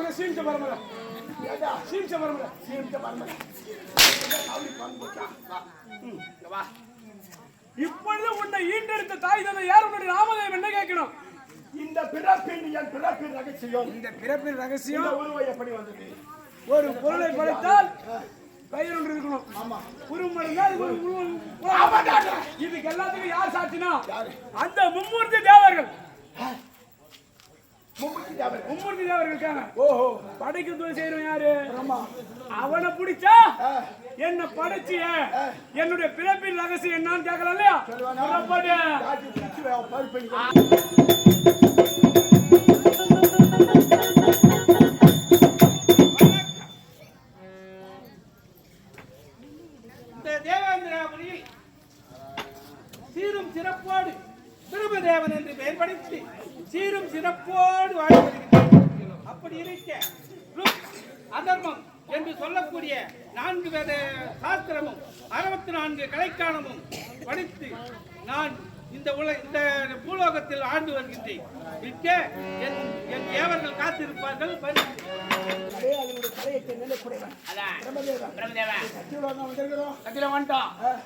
பரமல சீமிச்ச ஏண்டா? சீமிச்ச பண்புட்டா? இங்க வா இப்பொழுது உன்னை ஈண்டெடுத்த தாய் தந்தை யார்? உன்னுடைய நாமதேவம் என்ன கேட்கணும்? இந்த பிறப்பின் என் பிறப்பின் ரகசியம். இந்த பிறப்பின் ரகசியம் உருவம் எப்படி வந்தது? ஒரு பொருளை படைத்தால் பெயர் ஒன்று இருக்கணும். ஆமா. இது ஒரு. இதுக்கு எல்லாத்துக்கும் யார் சாட்சினா? அந்த மும்மூர்த்தி தேவர்கள். மும்மூர்த்தி தேவர் இருக்காங்க ஓஹோ. படைக்கு துணை செய்யறவன் யாரு? அவனை பிடிச்சா. என்ன படைச்சிய. என்னுடைய பிறப்பின் ரகசியம் என்னன்னு கேட்கலாம் இல்லையா? தேவேந்திராபுரியில் சீரும் சிறப்போடு. திருமதேவன் என்று பெயர் படைத்து சீரும் சிறப்போடு வாழ்ந்து வருகின்றேன் அப்படி இருக்க அதர்மம் என்று சொல்லக்கூடிய நான்கு வேத சாஸ்திரமும் அறுபத்தி நான்கு கலைக்கானமும் படித்து நான் இந்த உல இந்த பூலோகத்தில் ஆண்டு வருகின்றேன். என் என் தேவர்கள் காத்திருப்பார்கள்.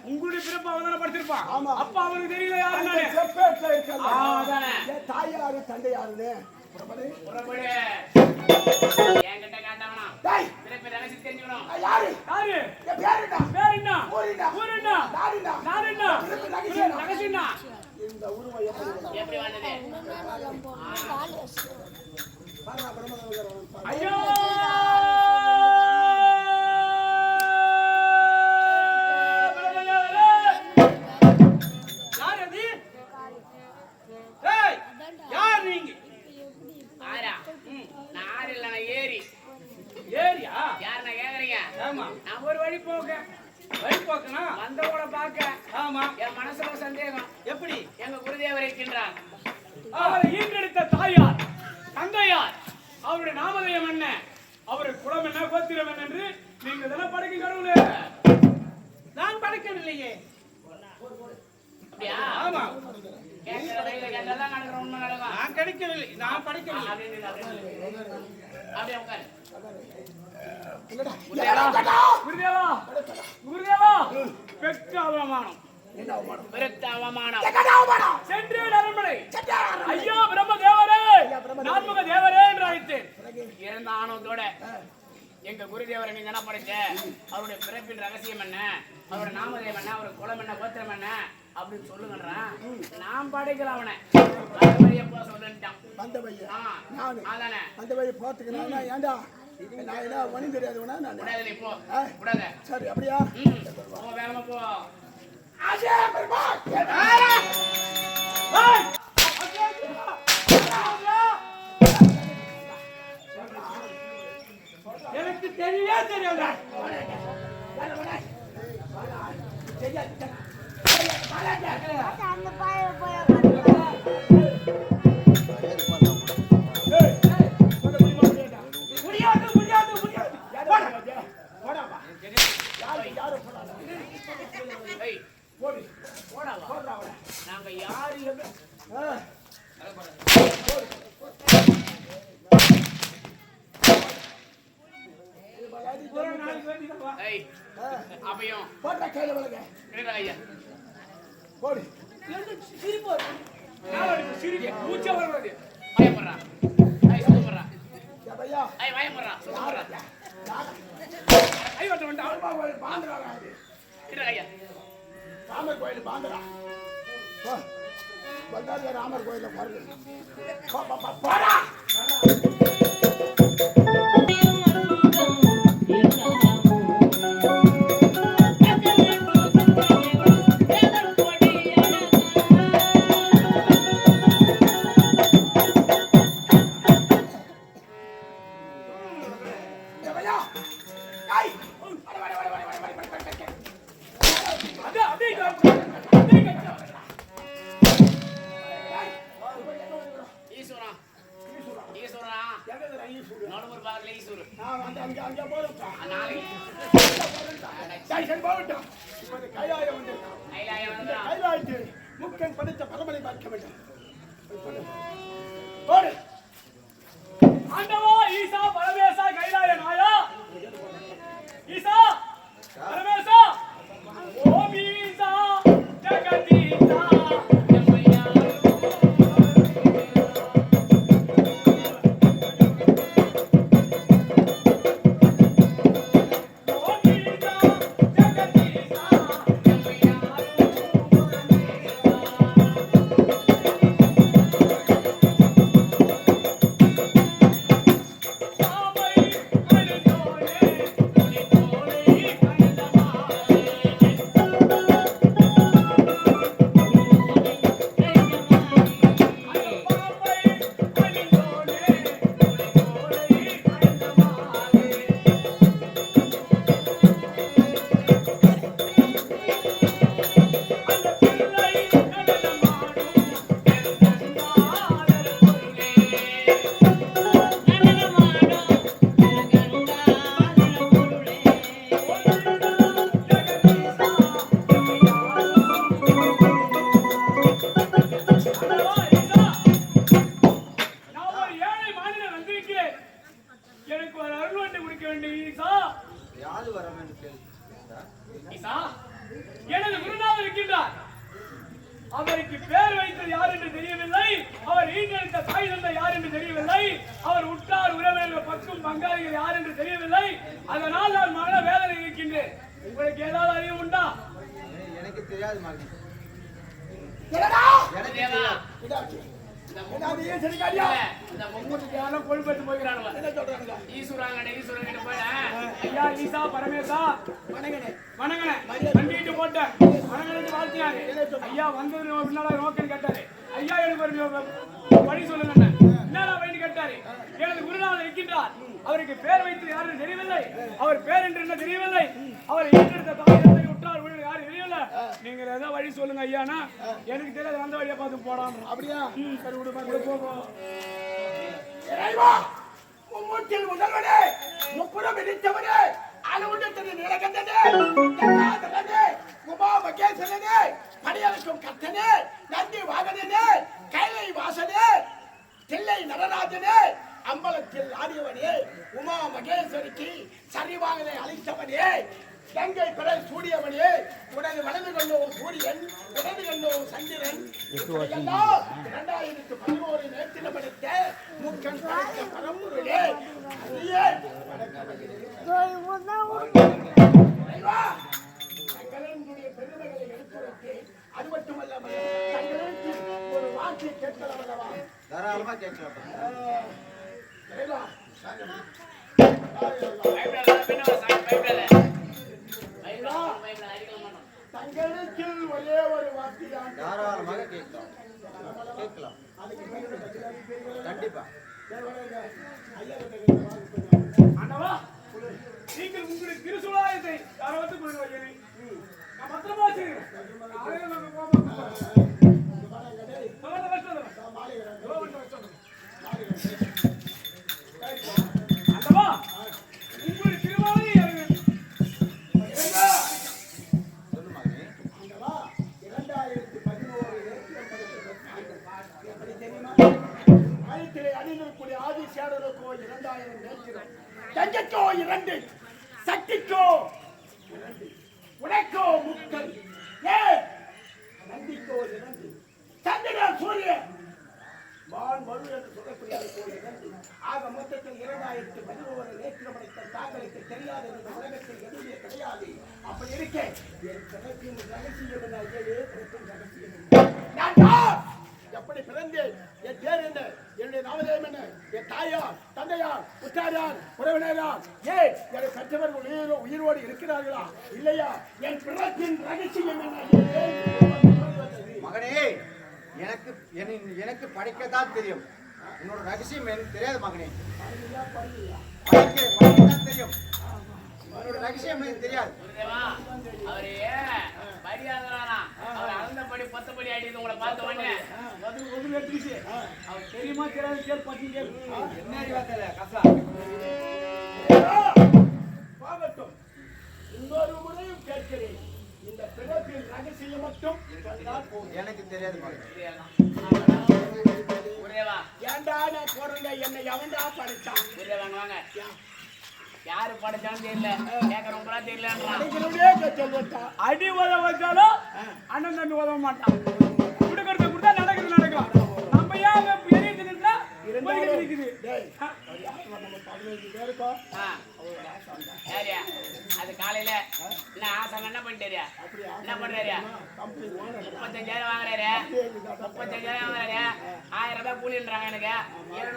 உங்களுடைய பிறப்பு அவன் தானே படிச்சிருப்பான் ஆமா. அப்ப அவனுக்கு தெரியல யாரு அந்த நானு செப்பேட்ல இருக்கிறது. ஆ, அதானே. என் தாய் யாரு தந்தை யாருன்னு பிரபலே. புறப்படு என்கிட்ட காட்டவனா பிறப்பு ரகசியம் தெரிஞ்சுக்கணும் யாரு யாரு என் பேர் என்ன பேர் என்ன ஊர் என்ன ஊர் என்ன நாடு என்ன நாடு என்ன பிறப்பு ரகசியம். ரகசியம் என்ன? இந்த உருவம் எப்படி? எப்படி வந்தது. ஐயோ யார் நீங்க நான் ஒரு வழி வழி பார்க்க என் மனசுல சந்தேகம் எப்படி எங்க குருதேவர் இருக்கின்றார் அவரை ஈன்றெடுத்த தாயார் தந்தையார் அவருடைய நாமதயம் என்ன? அவருடைய குலம் என்ன கோத்திரம் என்ன என்று நீங்க இதெல்லாம் படைக்கும் கடவுளே. நான் படைக்கவில்லையே. அப்படியா? ஆமா. நான் கிடைக்கவில்லை நான் படைக்கவில்லை. அப்படியே உட்காரு? குருதேவா? குருதேவா? பெற்ற அவமானம். என்ன அவமானம்? பெருத்த அவமானம்? சென்று அரண்மனை. ஐயா பிரம்ம தேவரே நான்முக தேவரே என்று அழைத்தேன். இருந்த ஆணவத்தோட எங்க குருதேவரை நீங்க என்ன படிச்ச? அவருடைய பிறப்பின் ரகசியம் என்ன? அவரோட நாமதேவம் என்ன? அவரோட குலம் என்ன? கோத்திரம் என்ன? அப்படின்னு சொல்லுங்கன்றான் நான் படைக்கல அவனை. அந்த வழியை போக சொல்லிட்டான். ஆ, நானு. அதானே? அந்த வழி போறதுக்கு நான் என்ன, ஏன்டா? நான் என்ன ஒண்ணு தெரியாதவனா நான். போ. விடாத. சரி அப்படியா? போ வேகமா போ. ஏய்! எனக்கு தெரியவே தெரியாது ஏய் அப்பையும் போட்ட கையில விலக கிடையாது ஐயா. போடு. நாளைக்கு சிரிக்க மூச்சே வரக்கூடாது பயப்படுறா. ஐய் ஐய் பயப்படுறா சுத்தப்படுறா ஐ வந்தா அது கிடையாது ஐயா. ராமர் கோயில் பாந்துறா. போ. பண்டாரியா ராமர் கோயில பாருங்க போ, போ, போ, போடா. கைலாயம் வந்திருக்கான் கைலாயத்தில் முக்கன் படித்த பரமனை பார்க்க வேண்டும். பங்காளிகள் யார் என்று தெரியவில்லை. அதனால் நான் மன வேதனை இருக்கின்றேன். உங்களுக்கு ஏதாவது அறிவு உண்டா? எனக்கு தெரியாது பரமேசா. வணங்கனே வணங்கனே வண்டிட்டு போட்டேன். வணங்கனு வாழ்த்தினாரு ஐயா வந்தது பின்னால நோக்கன்னு கேட்டாரு. ஐயா எனக்கு ஒரு வழி சொல்லுங்க என்னடா வழி கேட்டாரு எனது குருநாதர் இருக்கின்றார் அவருக்கு பேர் வைத்து யாரும் தெரியவில்லை அவர் பேர் என்று என்ன தெரியவில்லை. அவர் ஈட்டெடுத்த தாய் தந்தை உற்றார் உறவினர் யாரும் தெரியவில்லை நீங்க ஏதோ வழி சொல்லுங்க ஐயானா? எனக்கு தெரியாது அந்த வழியை பார்த்து போடான்னு அப்படியா? சரி விடுமா போகும் மும்மூர்த்தியில் முதல்வனே முப்புறம் இடித்தவனே நிலகந்தனே ஜனாதனனே உமா படையலுக்கும் கர்த்தனே நந்தி வாகனனே கைலை வாசனே தில்லை நடராஜனே ஆடியவனே உமா மகேஸ்வரிக்கு சரிவாகனை அளித்தவனே. கங்கை பிறை சூடியவனே உனது வலது கொண்டோ சூரியன் இடது கொண்டோ சந்திரன். இப்படியெல்லாம் இரண்டாயிரத்து பதினோரு நேரத்தில் படைத்த முக்கன் படைத்த பரம்பொருளே தங்களினுடைய பெருமைகளை எடுத்துரைத்து அது தங்களுக்கு ஒரு வார்த்தை கேட்கலாம் அல்லவா? கேட்கலாம். ஒரே ஒரு வார்த்தைதான் தாராளமாக கேட்கலாம் கேட்கலாம் கண்டிப்பா ஆண்டவா நீங்கள் உங்களுக்கு திருசுலாயத்தை யாரை வந்து கொடுங்க ஐயனே. நான் பத்திரமா வச்சிருக்கேன். காலையில நாங்க போகும்போது எவ்வளவு கஷ்டம் இல்லை. எவ்வளவு கஷ்டம் இல்லை. ஆண்டவா, உங்களுடைய திருவாயை எனக்கு இறைவா, சொல்லு மகனே ஆண்டவா, இரண்டாயிரத்து பதினோரு நேரத்தில் படைத்த எப்படி தெரியுமா? ஆயிரத்திலே அணிந்திருக்கக்கூடிய ஆதி சேடருக்கோ இரண்டாயிரம் நேர்த்திரம் தஞ்சைக்கோ இரண்டு சக்திக்கோ இரண்டு உனக்கோ முக்கள் ஏ நந்திக்கோ இரண்டு சந்திரன் சூரியன் வான் மழு என்று சொல்லக்கூடியதற்கோ இரண்டு ஆக மொத்தத்தில் இரண்டாயிரத்து பதினோரு நேற்று படைத்த தாங்களுக்கு தெரியாத இந்த உலகத்தில் எதுவுமே கிடையாது அப்படி இருக்க என் பிறப்பின் ரகசியம் என்ன ஐயே பிறப்பின் ரகசியம் என்ன? நான் யார்? எப்படி பிறந்தேன் என் பேர் என்ன என்னுடைய நாமதேயம் என்ன என் தாயார் தந்தையார் உற்றாரார் உறவினரார் ஏன் என்னை பெற்றவர்கள் உயிரோ உயிரோடு இருக்கிறார்களா இல்லையா என் பிறப்பின் ரகசியம் என்ன மகனே எனக்கு என்னை- எனக்கு படிக்கத்தான் தெரியும் உன்னோட ரகசியம் எனக்கு தெரியாது மகனே படிக்க படிக்கத்தான் தெரியும் உன்னோட ரகசியம் எனக்கு தெரியாது? அவரு படி ஆகுறானா? அவர் அளந்தபடி பத்தபடி அடிக்குது உங்களை பார்த்த உடனே. எடுத்துக்கிச்சு. அவர் தெரியுமா தெரியாது கேள் பத்தி கேள் என்ன அறிவாத்தல கசா. பாவட்டும் இன்னொரு முறையும் கேட்கிறேன். இந்த பிறப்பின் ரகசியம் மட்டும். எனக்கு தெரியாது? ஏன்டா நான் பிறந்த என்னை எவன்டா படைத்தான்? வாங்க. யாரு படைச்சாலும் தெரியல. அடிக்கிறவனே சொல்லிட்டா அடி உதவ வச்சாலும் அண்ணன் தம்பி உதவ மாட்டான். கொடுக்கறது கொடுத்தா நடக்கிறது நடக்கும். நம்ம ஏன் போய்கிட்டு இருக்குது? யாரியா? அது காலையில என்ன ஆசாங்க என்ன பண்ணிட்டாரு என்ன பண்றாரு கம்பெனி ஓனர் முப்பத்தஞ்சாயிரம் வாங்குறாரு. முப்பத்தஞ்சாயிரம் வாங்குறாரு. ஆயிரம் ரூபாய் கூலின்றாங்க எனக்கு.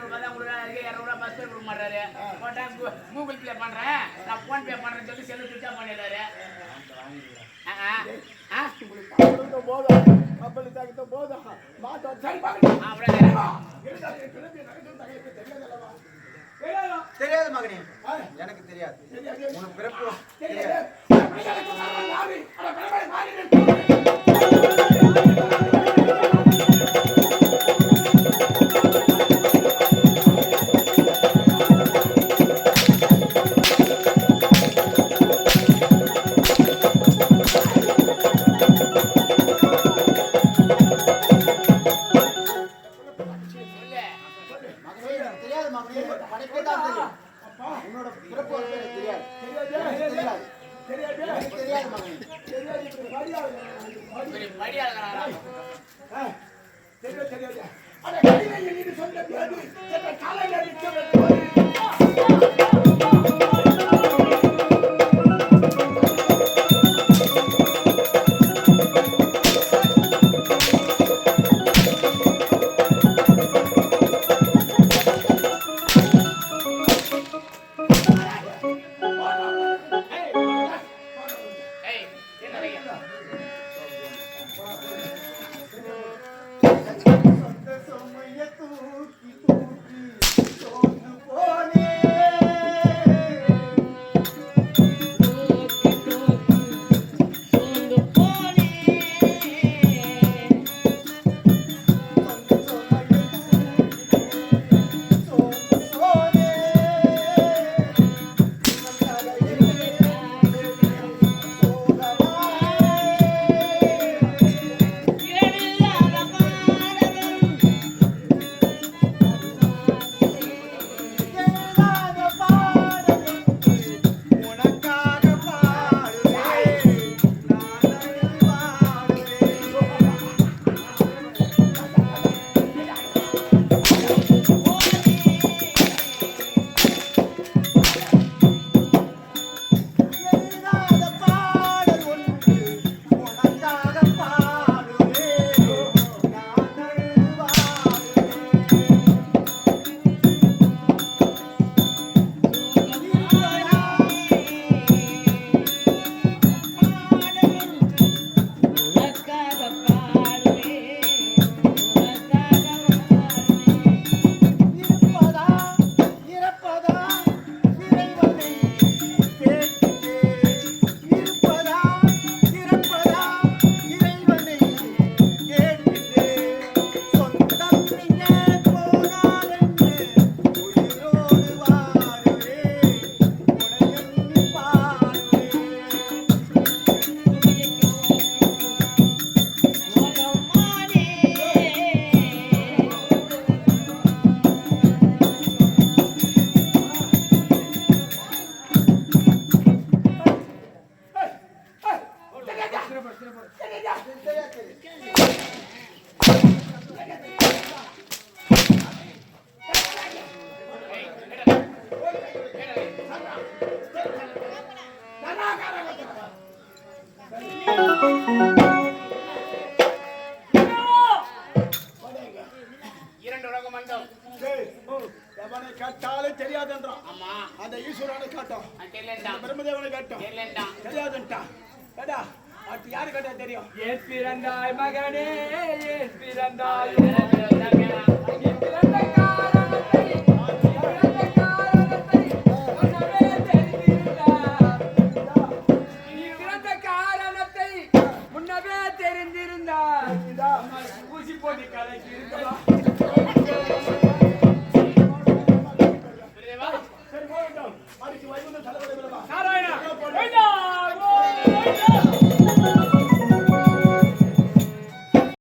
ரூபாய் தான் கொடுக்குறாரு இருநூறு ரூபாய் பஸ் பே கொடுக்க மாட்டாரு போட்டா கூகுள் பே பண்றேன். நான் போன் பே பண்றேன்னு சொல்லி செல்லு சுவிட்ச் ஆஃப் பண்ணிடுறாரு. போதும் தகுந்த போதும். சரி அப்படியே தெரியாதா? மகனே? எனக்கு தெரியாது தெரியாது உனக்கு பிறப்பு தெரியாது